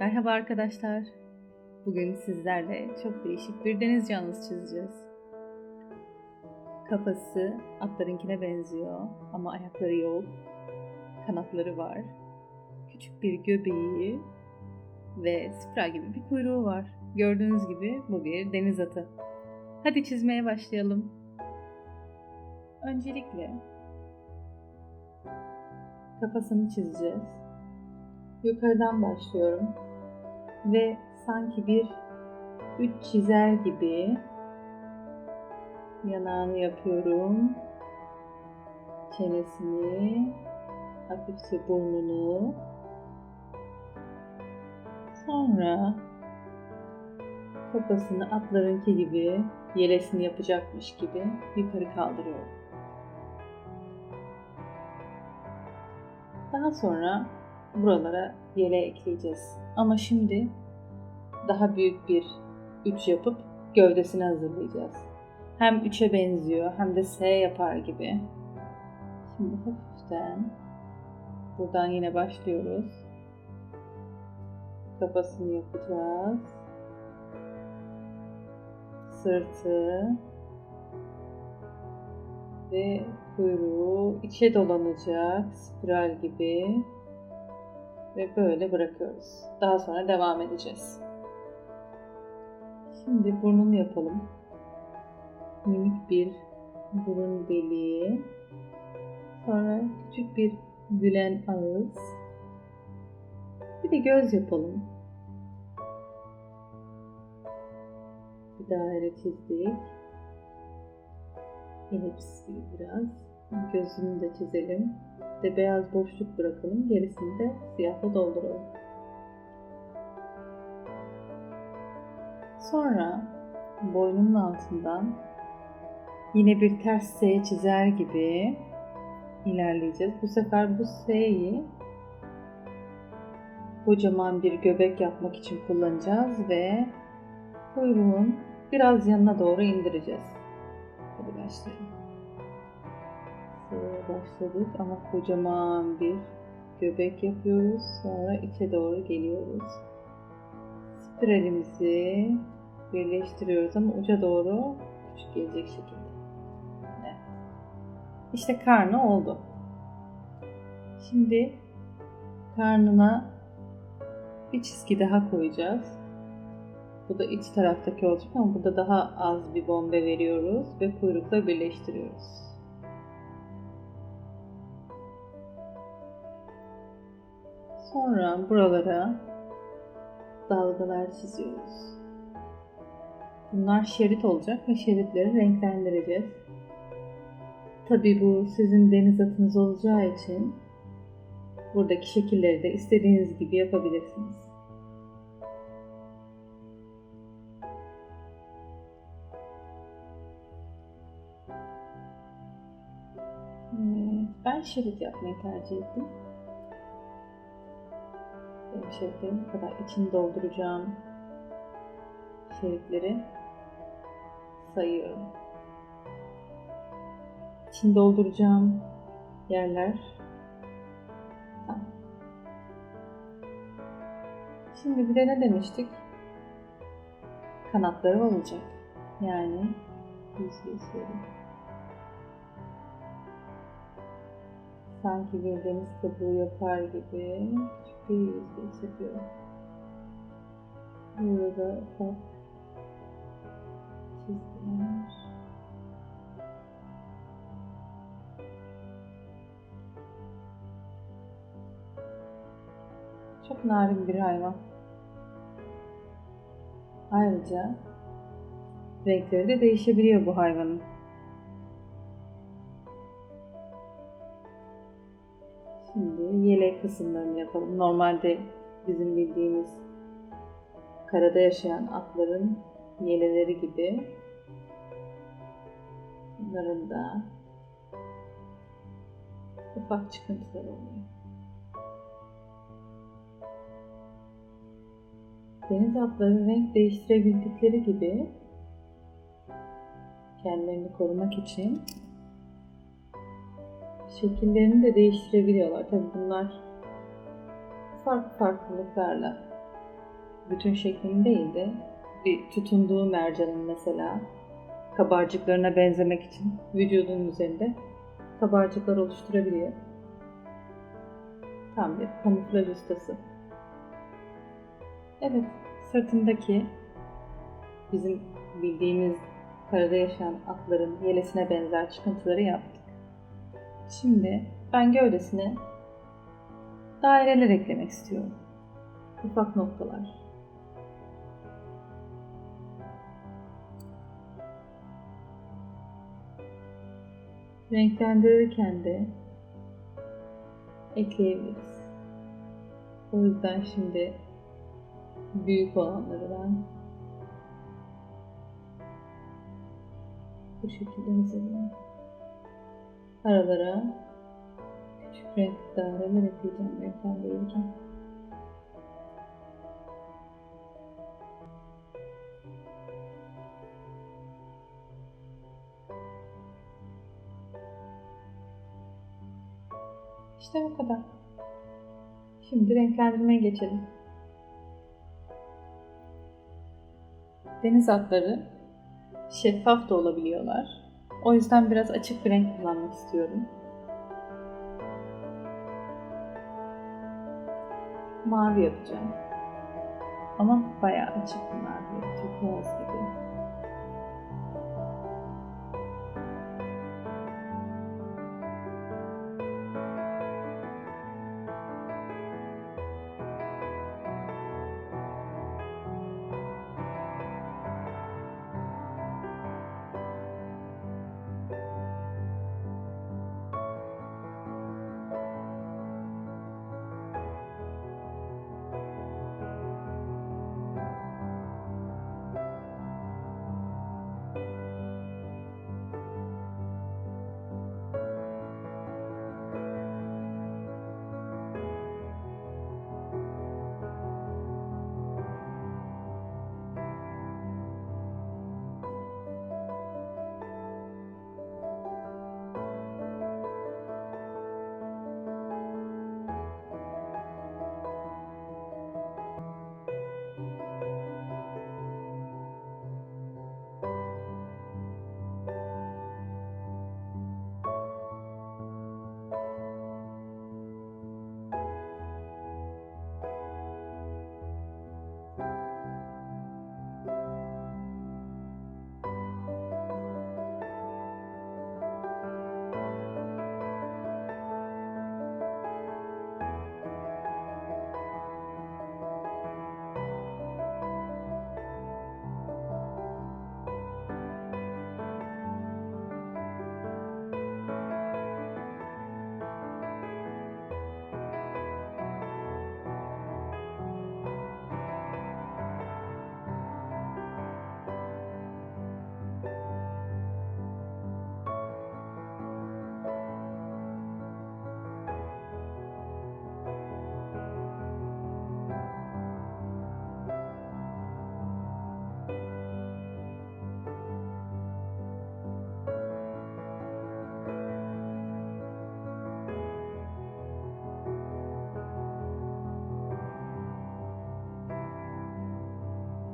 Merhaba arkadaşlar. Bugün sizlerle çok değişik bir deniz canlısı çizeceğiz. Kafası atlarınkine benziyor ama ayakları yok. Kanatları var. Küçük bir göbeği ve spiral gibi bir kuyruğu var. Gördüğünüz gibi bu bir deniz atı. Hadi çizmeye başlayalım. Öncelikle kafasını çizeceğiz. Yukarıdan başlıyorum ve sanki bir üç çizer gibi yanağını yapıyorum. Çenesini, hafifçe burnunu. Sonra kafasını atlarınki gibi yelesini yapacakmış gibi yukarı kaldırıyorum. Daha sonra buralara yele ekleyeceğiz. Ama şimdi daha büyük bir üç yapıp gövdesini hazırlayacağız. Hem üçe benziyor hem de S yapar gibi. Şimdi hafiften buradan yine başlıyoruz. Kafasını yapacağız. Sırtı ve kuyruğu içe dolanacak spiral gibi ve böyle bırakıyoruz. Daha sonra devam edeceğiz. Şimdi burnunu yapalım. Minik bir burun deliği. Sonra küçük bir gülen ağız. Bir de göz yapalım. Bir daire çizdik. Elips gibi biraz. Gözünü de çizelim. De beyaz boşluk bırakalım. Gerisini de siyahla dolduralım. Sonra boynunun altından yine bir ters S çizer gibi ilerleyeceğiz. Bu sefer bu S'yi kocaman bir göbek yapmak için kullanacağız ve kuyruğun biraz yanına doğru indireceğiz. Hadi başlayalım. S'ye başladık ama kocaman bir göbek yapıyoruz. Sonra içe doğru geliyoruz. Spiralimizi birleştiriyoruz ama uca doğru küçük gelecek şekilde. Evet. İşte karnı oldu. Şimdi karnına bir çizgi daha koyacağız. Bu da iç taraftaki olacak ama burada daha az bir bombe veriyoruz ve kuyrukla birleştiriyoruz. Sonra buralara dalgalar çiziyoruz. Bunlar şerit olacak ve şeritleri renklendireceğiz. Tabi bu sizin deniz atınız olacağı için buradaki şekilleri de istediğiniz gibi yapabilirsiniz. Ben şerit yapmayı tercih ettim. Benim şeritlerim bu kadar. İçini dolduracağım şeritleri sayıyorum. İçini dolduracağım yerler. Şimdi bir de ne demiştik? Kanatları olacak. Yani yüz geçiyorum. Sanki bir deniz kabuğu yapar gibi bir yüzgeç yapıyorum. Burada ufak çizgiler. Çok narin bir hayvan. Ayrıca renkleri de değişebiliyor bu hayvanın. Şimdi yelek kısımlarını yapalım. Normalde bizim bildiğimiz karada yaşayan atların yeleleri gibi bunların da ufak çıkıntılar oluyor. Deniz atları renk değiştirebildikleri gibi kendilerini korumak için şekillerini de değiştirebiliyorlar. Tabi bunlar farklı farklılıklarla bütün şeklini değil de bir tutunduğu mercanın mesela kabarcıklarına benzemek için vücudunun üzerinde kabarcıklar oluşturabiliyor. Tam bir kamuflaj ustası. Evet, sırtındaki bizim bildiğimiz karada yaşayan atların yelesine benzer çıkıntıları yaptık. Şimdi ben gövdesine daireler eklemek istiyorum. Ufak noktalar. Renklendirirken de ekleyebiliriz. O yüzden şimdi büyük olanları ben bu şekilde hazırlıyorum. Aralara küçük renk daireler ekleyeceğim renklendirirken. İşte bu kadar. Şimdi renklendirmeye geçelim. Deniz atları şeffaf da olabiliyorlar. O yüzden biraz açık bir renk kullanmak istiyorum. Mavi yapacağım. Ama bayağı açık bir mavi, turkuaz gibi.